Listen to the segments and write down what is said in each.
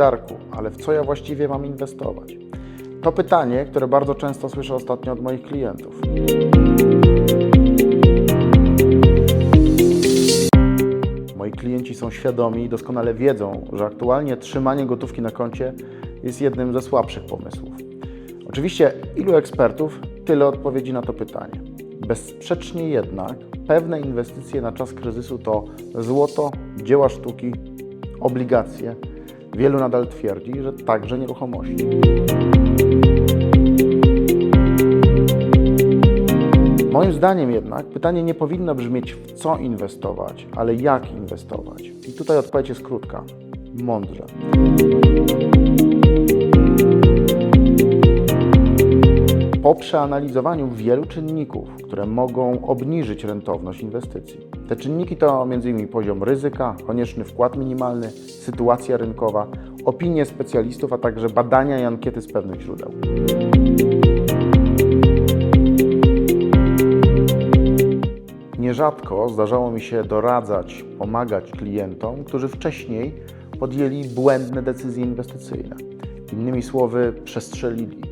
Darku, ale w co ja właściwie mam inwestować? To pytanie, które bardzo często słyszę ostatnio od moich klientów. Moi klienci są świadomi i doskonale wiedzą, że aktualnie trzymanie gotówki na koncie jest jednym ze słabszych pomysłów. Oczywiście, ilu ekspertów, tyle odpowiedzi na to pytanie. Bezsprzecznie jednak pewne inwestycje na czas kryzysu to złoto, dzieła sztuki, obligacje. Wielu nadal twierdzi, że także nieruchomości. Moim zdaniem jednak pytanie nie powinno brzmieć w co inwestować, ale jak inwestować. I tutaj odpowiedź jest krótka. Mądrze. Po przeanalizowaniu wielu czynników, które mogą obniżyć rentowność inwestycji. Te czynniki to m.in. poziom ryzyka, konieczny wkład minimalny, sytuacja rynkowa, opinie specjalistów, a także badania i ankiety z pewnych źródeł. Nierzadko zdarzało mi się doradzać, pomagać klientom, którzy wcześniej podjęli błędne decyzje inwestycyjne. Innymi słowy, przestrzelili.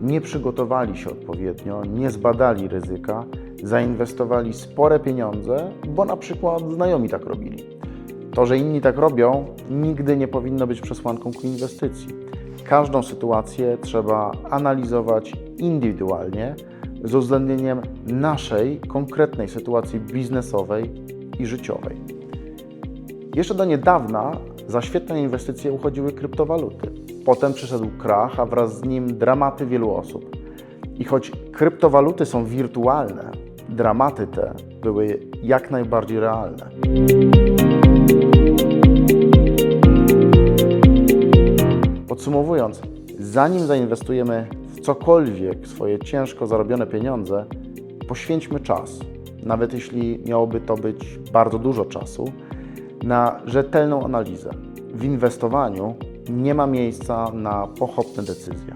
Nie przygotowali się odpowiednio, nie zbadali ryzyka, zainwestowali spore pieniądze, bo na przykład znajomi tak robili. To, że inni tak robią, nigdy nie powinno być przesłanką ku inwestycji. Każdą sytuację trzeba analizować indywidualnie, z uwzględnieniem naszej konkretnej sytuacji biznesowej i życiowej. Jeszcze do niedawna za świetne inwestycje uchodziły kryptowaluty. Potem przyszedł krach, a wraz z nim dramaty wielu osób. I choć kryptowaluty są wirtualne, dramaty te były jak najbardziej realne. Podsumowując, zanim zainwestujemy w cokolwiek swoje ciężko zarobione pieniądze, poświęćmy czas, nawet jeśli miałoby to być bardzo dużo czasu, na rzetelną analizę. W inwestowaniu nie ma miejsca na pochopne decyzje.